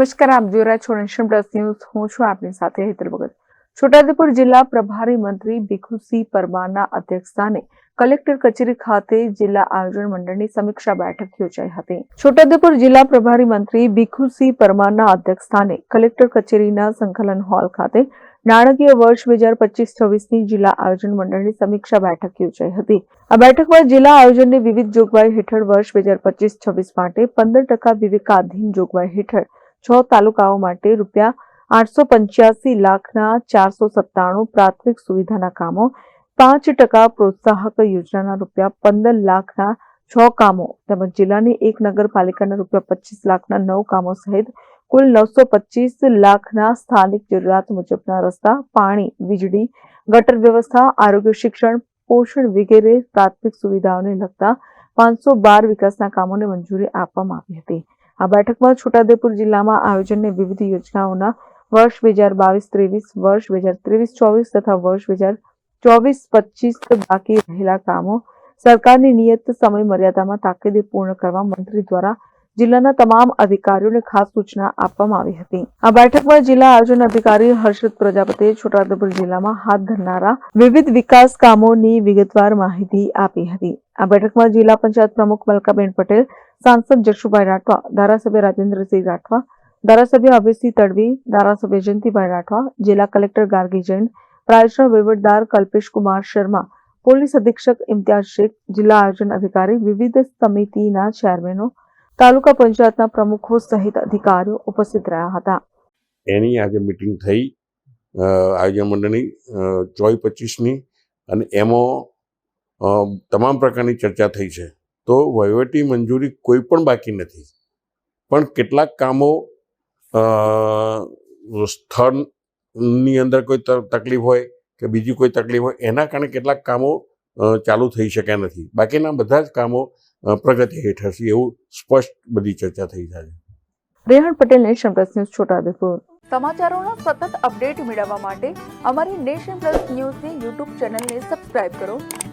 નમસ્કાર, આપ જોઈ રહ્યા છો નેશન પ્લસ ન્યૂઝ. હું છું આપની સાથે હેતલ ભગત. છોટાઉદેપુર જિલ્લા પ્રભારી મંત્રી ભીખુસિંહ પરમારના અધ્યક્ષસ્થાને કલેક્ટર કચેરી ખાતે જિલ્લા આયોજન મંડળની સમીક્ષા બેઠક યોજાઈ હતી. છોટાઉદેપુર જિલ્લા પ્રભારી મંત્રી ભીખુસિંહ પરમારના અધ્યક્ષસ્થાને કલેક્ટર કચેરીના સંકલન હોલ ખાતે નાણાકીય વર્ષ બે હજાર પચીસ છવ્વીસની જિલ્લા આયોજન મંડળની સમીક્ષા બેઠક યોજાઈ હતી. આ બેઠકમાં જિલ્લા આયોજનની વિવિધ જોગવાઈ હેઠળ વર્ષ બે હજાર પચીસ છવ્વીસ માટે પંદર ટકા વિવેકાધીન જોગવાઈ હેઠળ છ તાલુકાઓ માટે રૂપિયા આઠસો પંચ્યાસી લાખના ચારસો સત્તાણું પ્રાથમિક સુવિધાના કામો, પાંચ ટકા પ્રોત્સાહક યોજનાના રૂપિયા પંદર લાખના છ કામો તેમજ જિલ્લાની એક નગરપાલિકાના રૂપિયા પચીસ લાખના નવ કામો સહિત કુલ નવસો પચીસ લાખના સ્થાનિક જરૂરિયાત મુજબના રસ્તા, પાણી, વીજળી, ગટર વ્યવસ્થા, આરોગ્ય શિક્ષણ, પોષણ વગેરે પ્રાથમિક સુવિધાઓને લગતા પાંચસો બાર વિકાસના કામોને મંજૂરી આપવામાં આવી હતી. આ બેઠકમાં છોટાઉદેપુર જિલ્લામાં આયોજનને વિવિધ યોજનાઓના વર્ષ બે હજાર બાવીસ ત્રેવીસ, વર્ષ બે હજાર ત્રેવીસ ચોવીસ તથા વર્ષ બે હજાર ચોવીસ પચીસ બાકી રહેલા કામો સરકારની નિયત સમય મર્યાદામાં તાકીદે પૂર્ણ કરવા મંત્રી દ્વારા જિલ્લાના તમામ અધિકારીઓને ખાસ સૂચના આપવામાં આવી હતી. આ બેઠકમાં જિલ્લા આયોજન અધિકારી હર્ષદ પ્રજાપતિએ છોટાઉદેપુર જિલ્લામાં હાથ ધરનારા વિવિધ વિકાસ કામોની વિગતવાર માહિતી આપી હતી. આ બેઠકમાં જિલ્લા પંચાયત પ્રમુખ મલકાબેન પટેલ સાંસદ જશુભાઈ રાઠવા, ધારાસભ્ય રાજેન્દ્રસિંહ રાઠવા, ધારાસભ્ય અભયસિંહ તડવી, ધારાસભ્ય જયંતિભાઈ રાઠવા, જિલ્લા કલેક્ટર ગાર્ગી જૈન પ્રાદેશિક વહીવટદાર કલ્પેશ કુમાર શર્મા, પોલીસ અધિક્ષક ઇમ્તિયાઝ શેખ, જિલ્લા આયોજન અધિકારી, વિવિધ સમિતિના ચેરમેનો, તાલુકા પંચાયતના પ્રમુખો સહિત અધિકારીઓ ઉપસ્થિત રહ્યા હતા. એની આજે મિટિંગ થઈ આયોજન મંડળની ચોવીસ પચીસની, અને એમાં તમામ પ્રકારની ચર્ચા થઈ છે. તો વહીવટી મંજૂરી કોઈ પણ બાકી નથી. પણ કેટલાક કામો સ્થળની અંદર કોઈ તકલીફ હોય કે બીજી કોઈ તકલીફ હોય એના કારણે કેટલાક કામો ચાલુ થઈ શક્યા નથી. બાકીના બધા જ કામો પ્રગતિ હેઠળ છે એવું સ્પષ્ટ બધી ચર્ચા થઈ જાય Rehan Patel nation plus news Chhota Udepur. સમાચારોનો સતત અપડેટ મેળવવા માટે અમારી નેશન પ્લસ ન્યૂઝની યુટ્યુબ ચેનલને સબસ્ક્રાઇબ કરો.